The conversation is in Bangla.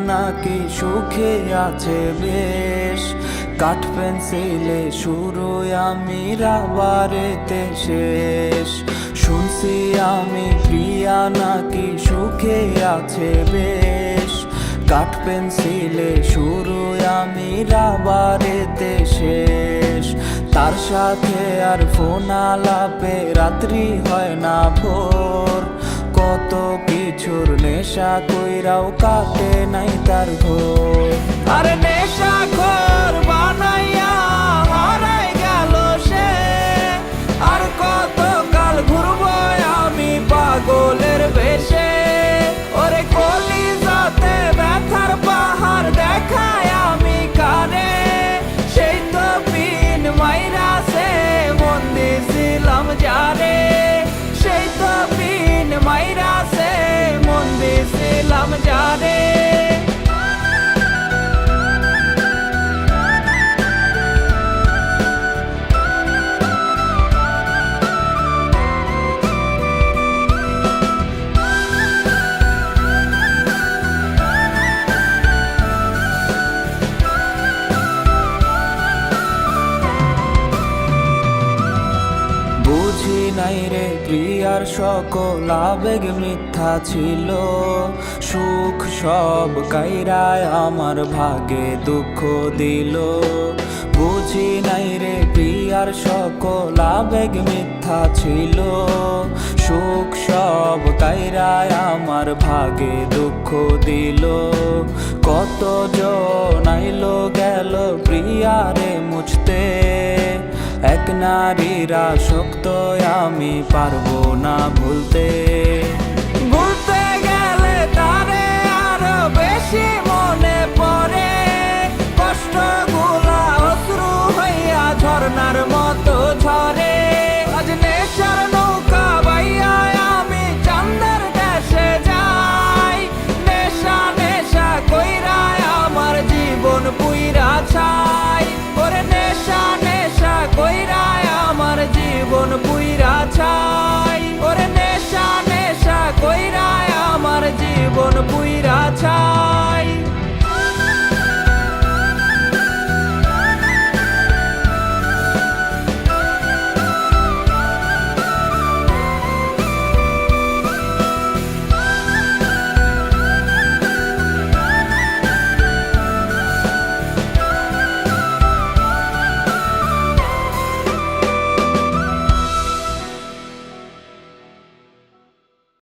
নাকি সুখে আছে বেশ? কাঠ পেন্সিলে শুরু আমি রাবারেতে শেষ। শুনছি আমি প্রিয়া নাকি সুখে আছে বেশ? কাঠ পেন্সিলে শুরু আমি রাবারেতে শেষ। তার সাথে আর ফোন আলাপে রাত্রি হয় না ভোর। নেশা কইরাও কাটে নাই তার ঘোর? আরে নেশা খোর বানাইয়া হারাই গেল সে। আর কত কাল ঘুরবো আমি পাগলের বেশে? ওরে কলি যাতে ব্যথার পাহাড় দেখায় আমি কানে। সেই তো পিন মাইরা নাই রে প্রিয়ার সকল আবেগ মিথ্যা ছিল। সুখ সব কাইরায় আমার ভাগে দুঃখ দিল। বুঝি নাই রে প্রিয়ার সকল আবেগ মিথ্যা ছিল। সুখ সব কাইরায় আমার ভাগে দুঃখ দিল। কত জন নারীরা শক্ত আমি পারব না ভুলতে। ভুলতে গেলে তারে আরও বেশি মনে পড়ে। কষ্ট অশ্রু হইয়া ঝর্ণার মতো ঝরে। আজ নৌকা আমি নেশা কইরায় আমার জীবন ওরে